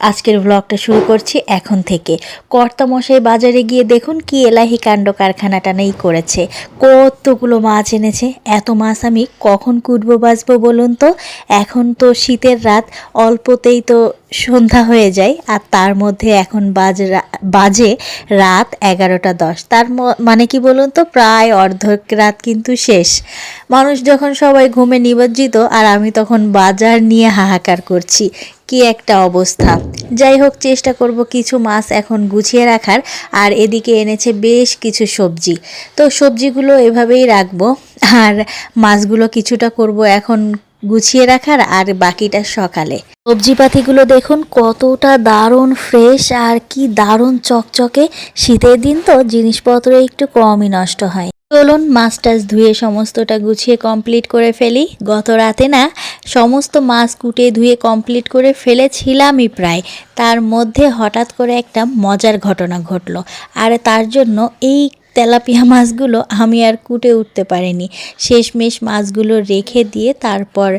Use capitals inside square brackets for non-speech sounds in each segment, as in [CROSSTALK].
আজকের ব্লগটা শুরু করছি এখন থেকে। কর্তামশাই বাজারে গিয়ে দেখুন কি এলাহি কাণ্ড কারখানাটা নেই করেছে। কতগুলো মাছ এনেছে, এত মাছ আমি কখন কুটবো, বাঁচবো বলুন তো? এখন তো শীতের রাত, অল্পতেই তো সন্ধ্যা হয়ে যায় আর তার মধ্যে এখন বাজ বাজে রাত এগারোটা দশ। তার মানে কি বলুন তো, প্রায় অর্ধেক রাত কিন্তু শেষ। মানুষ যখন সবাই ঘুমে নিমজ্জিত আর আমি তখন বাজার নিয়ে হাহাকার করছি। কি একটা অবস্থা। যাই হোক, চেষ্টা করব কিছু মাছ এখন গুছিয়ে রাখার আর এদিকে এনেছে বেশ কিছু সবজি। তো সবজিগুলো এভাবেই রাখব। আর মাছগুলো কিছুটা করব এখন গুছিয়ে রাখার আর বাকিটা সকালে। সবজিপাতিগুলো দেখুন, কতটা দারুণ ফ্রেশ আর কি দারুণ চকচকে। শীতের দিন তো জিনিসপত্র একটু কমই নষ্ট হয়। চলুন মাছ টাছ ধুয়ে সমস্তটা গুছিয়ে কমপ্লিট করে ফেলি। গত রাতে না, সমস্ত মাছ কুটে ধুয়ে কমপ্লিট করে ফেলেছিলামই প্রায়। তার মধ্যে হঠাৎ করে একটা মজার ঘটনা ঘটলো। আর তার জন্য এই তেলাপিয়া মাছগুলো আমি আর কুটে উঠতে পারিনি। শেষমেশ মাছগুলো রেখে দিয়ে তারপর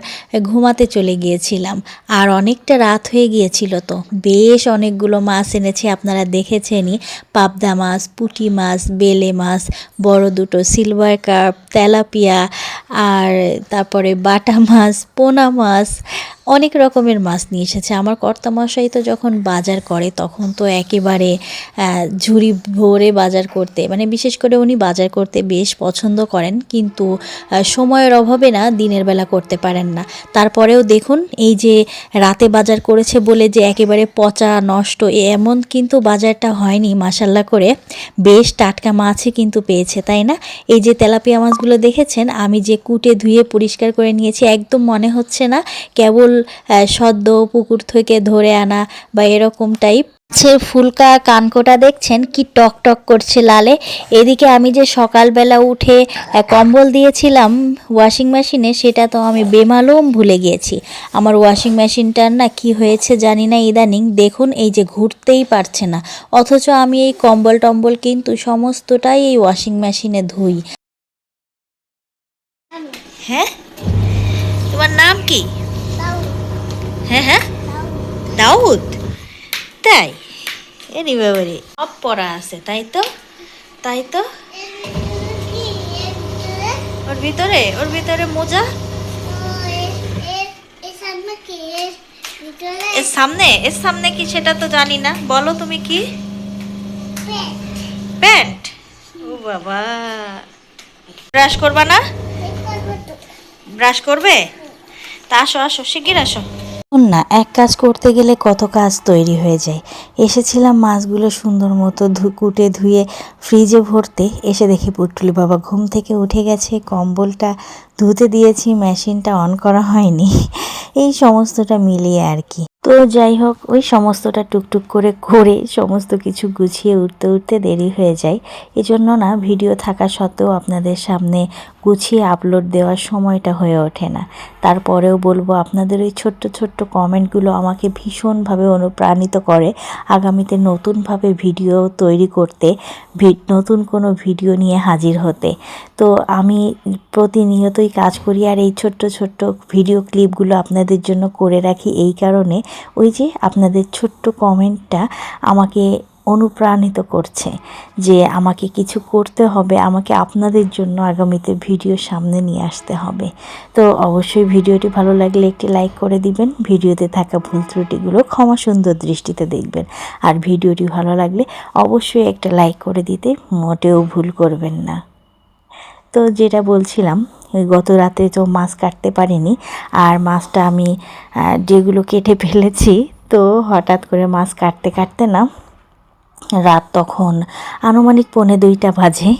ঘুমাতে চলে গিয়েছিলাম। আর অনেকটা রাত হয়ে গিয়েছিল তো। বেশ অনেকগুলো মাছ এনেছি, আপনারা দেখেছেনই। পাবদা মাছ, পুঁটি মাছ, বেলে মাছ, বড় দুটো সিলভার কার্প তেলাপিয়া, আর তারপরে বাটা মাছ, পোনা মাছ অনেক রকমের মাছ নিয়ে এসেছে। আমার কর্তামশাই তো যখন বাজার করে, তখন তো একেবারে ঝুড়ি ভরে বাজার করতে মানে বিশেষ করে উনি বাজার করতে বেশ পছন্দ করেন। কিন্তু সময়ের অভাবে না দিনের বেলা করতে পারেন না। তারপরেও দেখুন, এই যে রাতে বাজার করেছে বলে যে একেবারে পচা, নষ্ট এমন কিন্তু বাজারটা হয়নি মাসাল্লা করে। বেশ টাটকা মাছই কিন্তু পেয়েছে, তাই না? এই যে তেলাপিয়া মাছগুলো দেখেছেন, আমি যে কুটে ধুয়ে পরিষ্কার করে নিয়েছি, একদম মনে হচ্ছে না কেবল সদ্য পুকুর থেকে ধরে আনা বা এরকম টাইপ সে ফুলকা কানকোটা দেখছেন, কি টক টক করছে লালে। এদিকে আমি যে সকালবেলা উঠে কম্বল দিয়েছিলাম ওয়াশিং মেশিনে সেটা তো আমি বেমালুম ভুলে গিয়েছি। আমার ওয়াশিং মেশিনটার না কি হয়েছে জানি না ইদানিং। দেখুন, এই যে ঘুরতেই পারছে না। অথচ আমি এই কম্বল টম্বল কিন্তু সমস্তটাই এই ওয়াশিং মেশিনে ধুই। হ্যাঁ? তোমার নাম কি? হ্যাঁ হ্যাঁ। দাউদ। তাই। এরি বাবারি সব পড়া আছে, তাই তো? তাই তো? ওর ভিতরে ওর ভিতরে মোজা? এর সামনে এর সামনে কি সেটা তো জানি না। বলো তুমি কি? প্যান্ট। ও বাবা। ব্রাশ করবা না? ব্রাশ করবে? তা আসো আসো, শিগগির আসো। না, এক কাজ করতে গেলে কত কাজ তৈরি হয়ে যায়। এসেছিলাম মাছগুলো সুন্দর মতো কুটে ধুয়ে ফ্রিজে ভরতে। এসে দেখি পুটুলি বাবা ঘুম থেকে উঠে গেছে, কম্বলটা ধুতে দিয়েছি, মেশিনটা অন করা হয়নি। এই সমস্তটা মিলিয়ে আর কি। তো যাই হোক, ওই সমস্তটা টুকটুক করে করে সমস্ত কিছু গুছিয়ে উঠতে উঠতে দেরি হয়ে যায়। এজন্য না, ভিডিও থাকা সত্ত্বেও আপনাদের সামনে গুছিয়ে আপলোড দেওয়ার সময়টা হয়ে ওঠে না। তারপরেও বলব, আপনাদের ওই ছোট্ট ছোট্ট কমেন্টগুলো আমাকে ভীষণভাবে অনুপ্রাণিত করে। আগামীতে নতুনভাবে ভিডিও তৈরি করতে নতুন কোনো ভিডিও নিয়ে হাজির হতে। তো আমি প্রতিনিয়তই কাজ করি আর এই ছোট্ট ছোট্ট ভিডিও ক্লিপগুলো আপনাদের জন্য করে রাখি। এই কারণে ওই যে আপনাদের ছোট্ট কমেন্টটা আমাকে অনুপ্রাণিত করছে যে আমাকে কিছু করতে হবে, আমাকে আপনাদের জন্য আগামীতে ভিডিও সামনে নিয়ে আসতে হবে। তো অবশ্যই ভিডিওটি ভালো লাগলে একটি লাইক করে দিবেন, ভিডিওতে থাকা ভুল ত্রুটিগুলো ক্ষমা সুন্দর দৃষ্টিতে দেখবেন। আর ভিডিওটি ভালো লাগলে অবশ্যই একটা লাইক করে দিতে মোটেও ভুল করবেন না। তো যেটা বলছিলাম, গত রাতে তো মাছ কাটতে পারিনি, আর মাছটা আমি যেগুলো কেটে ফেলেছি, তো হঠাৎ করে মাছ কাটতে কাটতে না রাত তখন আনুমানিক পৌনে দুইটা বাজে।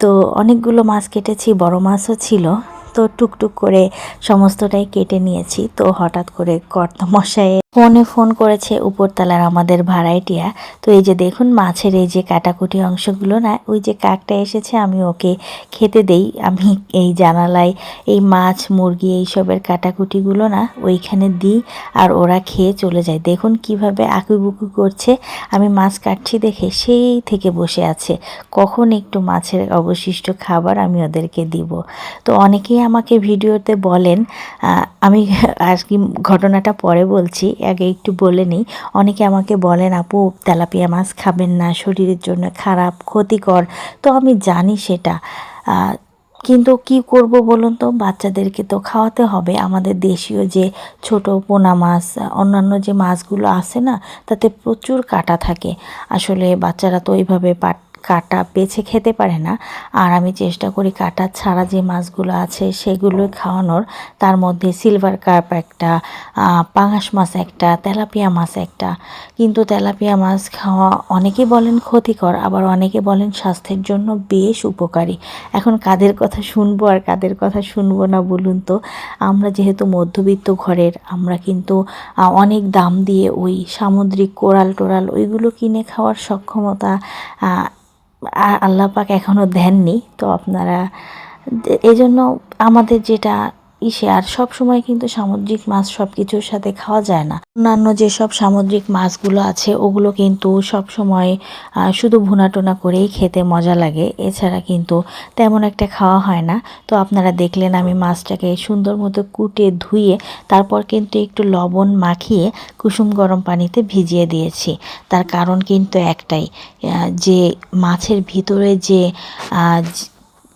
তো অনেকগুলো মাছ কেটেছি, বড় মাছও ছিল। তো টুকটুক করে সমস্তটাই কেটে নিয়েছি। তো হঠাৎ করে কর্তা মশাই ফোনে ফোন করেছে উপরতলার আমাদের ভাড়াইটিয়া। তো এই যে দেখুন, মাছের এই যে কাটাকুটি অংশগুলো না, ওই যে কাকটা এসেছে, আমি ওকে খেতে দেই। আমি এই জানালায় এই মাছ, মুরগি এইসবের কাটাকুটিগুলো না, ওইখানে দিই আর ওরা খেয়ে চলে যায়। দেখুন কীভাবে আকুবুকু করছে। আমি মাছ কাটছি দেখে সেই থেকে বসে আছে। কখন একটু মাছের অবশিষ্ট খাবার আমি ওদেরকে দিব। তো অনেকেই আমাকে ভিডিওতে বলেন আমি আর কি ঘটনাটা পরে বলছি। আগে একটু বলে নিই। অনেকে আমাকে বলেন, আপু, তেলাপিয়া মাছ খাবেন না, শরীরের জন্য খারাপ, ক্ষতিকর। তো আমি জানি সেটা। কিন্তু কি করব বলুন তো? বাচ্চাদেরকে তো খাওয়াতে হবে। আমাদের দেশীয় যে ছোট পোনা মাছ, অন্যান্য যে মাছগুলো আছে না, তাতে প্রচুর কাটা থাকে। আসলে বাচ্চারা তো ওইভাবে পাট কাটা বেছে খেতে পারে না। আর আমি চেষ্টা করি কাটা ছাড়া যে মাছগুলো আছে সেগুলো খাওয়ানোর, তার মধ্যে সিলভার কার্প একটা পাঙাশ মাছ একটা, তেলাপিয়া মাছ একটা। কিন্তু তেলাপিয়া মাছ খাওয়া অনেকে বলেন ক্ষতিকর, আবার অনেকে বলেন স্বাস্থ্যের জন্য বেশ উপকারী। এখন কাদের কথা শুনব আর কাদের কথা শুনব না বলুন তো? আমরা যেহেতু মধ্যবিত্ত ঘরের, আমরা কিন্তু অনেক দাম দিয়ে ওই সামুদ্রিক কোরাল টোরাল ওইগুলো কিনে খাওয়ার সক্ষমতা আল্লাহ পাক এখনও দেননি। তো আপনারা এই জন্য আমাদের যেটা ইসে, আর সব সময় কিন্তু সামুদ্রিক মাছ সব কিছুর সাথে খাওয়া যায় না। অন্যান্য যেসব সামুদ্রিক মাছগুলো আছে, ওগুলো কিন্তু সব সময় শুধু ভুনা টোনা করেই খেতে মজা লাগে। এছাড়া কিন্তু তেমন একটা খাওয়া হয় না। তো আপনারা দেখলেন আমি মাছটাকে সুন্দর মতো কুটে ধুয়ে, তারপর কিন্তু একটু লবণ মাখিয়ে কুসুম গরম পানিতে ভিজিয়ে দিয়েছি। তার কারণ কিন্তু একটাই যে মাছের ভিতরে যে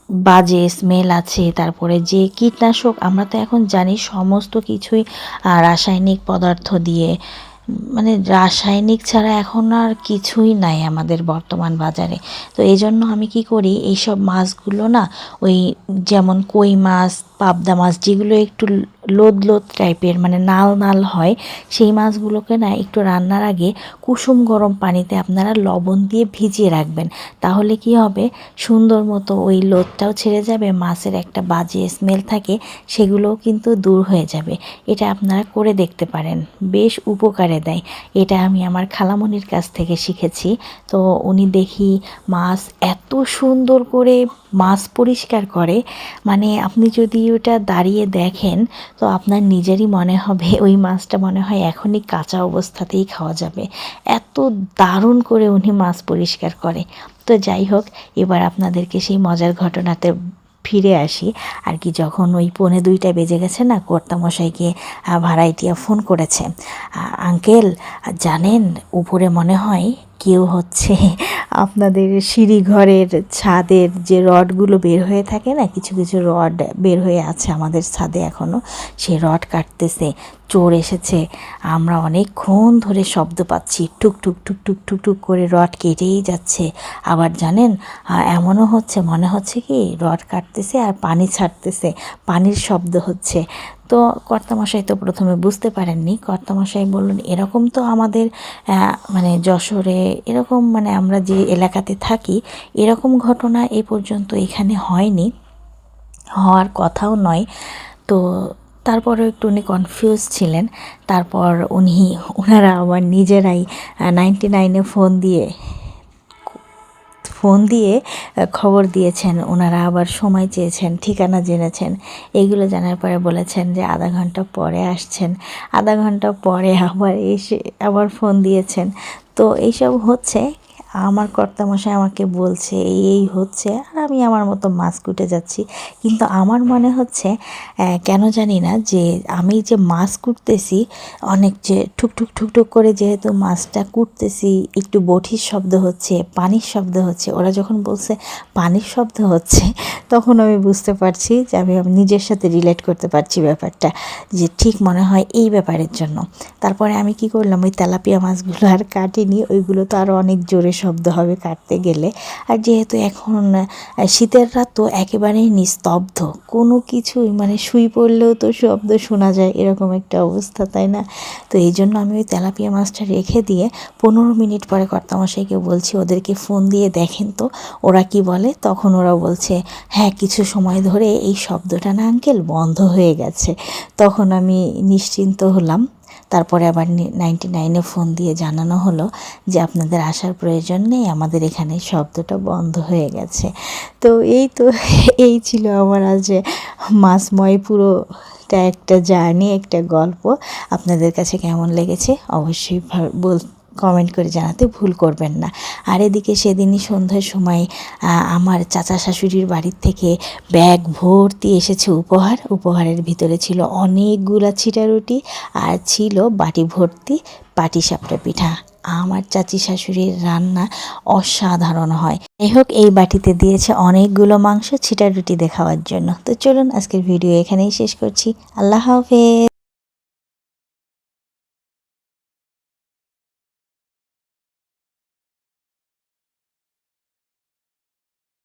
বাজে স্মেল আছে, তারপরে যে কীটনাশক আমরা তো এখন জানি সমস্ত কিছুই রাসায়নিক পদার্থ দিয়ে। মানে রাসায়নিক ছাড়া এখন আর কিছুই নাই আমাদের বর্তমান বাজারে। তো এই জন্য আমি কি করি, এইসব মাছগুলো না, ওই যেমন কই মাছ পাবদা মাছ, যেগুলো একটু লোদ লোদ টাইপের মানে নাল নাল হয়, সেই মাছগুলোকে না একটু রান্নার আগে কুসুম গরম পানিতে আপনারা লবণ দিয়ে ভিজিয়ে রাখবেন। তাহলে কি হবে? সুন্দর মতো ওই লোদটাও ছেড়ে যাবে, মাছের একটা বাজে স্মেল থাকে, সেগুলোও কিন্তু দূর হয়ে যাবে। এটা আপনারা করে দেখতে পারেন। বেশ উপকারে দেয়। এটা আমি আমার খালামনির কাছ থেকে শিখেছি। তো উনি দেখি মাছ এত সুন্দর করে মাছ পরিষ্কার করে মানে আপনি যদি ওটা দাঁড়িয়ে দেখেন, তো আপনার নিজেরই মনে হবে ওই মাছটা মনে হয় এখনই কাঁচা অবস্থাতেই খাওয়া যাবে। এত দারুণ করে উনি মাছ পরিষ্কার করে। তো যাই হোক, এবার আপনাদেরকে সেই মজার ঘটনাতে ফিরে আসি। আর কি যখন ওই পৌনে দুইটা বেজে গেছে না, কর্তামশাইকে ভাড়াইটিয়া ফোন করেছে। আঙ্কেল জানেন, উপরে মনে হয় কেউ হচ্ছে আপনাদের সিঁড়ি ঘরের ছাদের যে রডগুলো বের হয়ে থাকে না, কিছু কিছু রড বের হয়ে আছে আমাদের ছাদে এখনও সে রড কাটতেছে, চোর এসেছে। আমরা অনেকক্ষণ ধরে শব্দ পাচ্ছি, টুক টুক টুক টুক টুক টুক করে রড কেটেই যাচ্ছে। আবার জানেন এমনও হচ্ছে, মনে হচ্ছে কি, রড কাটতেছে আর পানি ছাড়তেছে, পানির শব্দ হচ্ছে। তো কর্তামশাই তো প্রথমে বুঝতে পারেননি। কর্তামশাই বললেন, এরকম তো আমাদের মানে যশোরে এরকম মানে আমরা যে এলাকাতে থাকি, এরকম ঘটনা এ পর্যন্ত এখানে হয়নি। হওয়ার কথাও নয়। তো তারপরেও একটু উনি কনফিউজ ছিলেন। তারপর উনি ওনারা আবার নিজেরাই নাইনটি নাইনে ফোন দিয়ে ফোন দিয়ে খবর দিয়েছেন, ওনারা আবার সময় চেয়েছেন, ঠিকানা জেনেছেন। এগুলো জানার পরে বলেছেন যে আধা ঘণ্টা পরে আসছেন। আধা ঘণ্টা পরে আবার এসে আবার ফোন দিয়েছেন। তো এইসব হচ্ছে আমার কর্তামশাই আমাকে বলছে, এই এই হচ্ছে। আর আমি আমার মতো মাছ কুটে যাচ্ছি। কিন্তু আমার মনে হচ্ছে কেন জানি না যে আমি যে মাছ কুটতেছি অনেক যে ঠুকঠুক ঠুকঠুক করে যেহেতু মাছটা কুটতেছি, একটু বঠির শব্দ হচ্ছে, পানির শব্দ হচ্ছে। ওরা যখন বলছে পানির শব্দ হচ্ছে, তখন আমি বুঝতে পারছি যে আমি নিজের সাথে রিলেট করতে পারছি ব্যাপারটা, যে ঠিক মনে হয় এই ব্যাপারের জন্য। তারপরে আমি কি করলাম, ওই তেলাপিয়া মাছগুলো আর কাটিনি, ওইগুলো তো আরও অনেক জোরে শব্দ হবে কাটতে গেলে। আর যেহেতু এখন শীতের রাত তো একেবারেই নিস্তব্ধ, কোনো কিছুই মানে শুই পড়লেও তো শব্দ শোনা যায়, এরকম একটা অবস্থা, তাই না? তো এই জন্য আমি ওই তেলাপিয়া মাছটা রেখে দিয়ে পনেরো মিনিট পরে কর্তামশাইকে বলছি, ওদেরকে ফোন দিয়ে দেখেন তো, ওরা কি বলে? তখন ওরা বলছে হ্যাঁ কিছু সময় ধরে এই শব্দটা না আঙ্কেল বন্ধ হয়ে গেছে। তখন আমি নিশ্চিন্ত হলাম তারপরে আবার নাইনটি নাইনে ফোন দিয়ে জানানো হলো যে আপনাদের আসার প্রয়োজন নেই, আমাদের এখানে শব্দটা বন্ধ হয়ে গেছে। তো এই তো, [LAUGHS] এই ছিল আমার আজ মাসময় পুরো একটা জার্নি একটা গল্প। আপনাদের কাছে কেমন লেগেছে? অবশ্যই বল কমেন্ট করে জানাতে ভুল করবেন না। আর এদিকে সেদিনই সন্ধ্যার সময় আমার চাচা শাশুড়ির বাড়ির থেকে ব্যাগ ভর্তি এসেছে উপহার। উপহারের ভিতরে ছিল অনেকগুলা ছিটা রুটি আর ছিল বাটি ভর্তি পাটিসাপটা পিঠা। আমার চাচি শাশুড়ির রান্না অসাধারণ হয়। যাই হোক, এই বাটিতে দিয়েছে অনেকগুলো মাংস, ছিটা রুটি দেখাওয়ার জন্য। তো চলুন আজকের ভিডিও এখানেই শেষ করছি। আল্লাহ হাফেজ।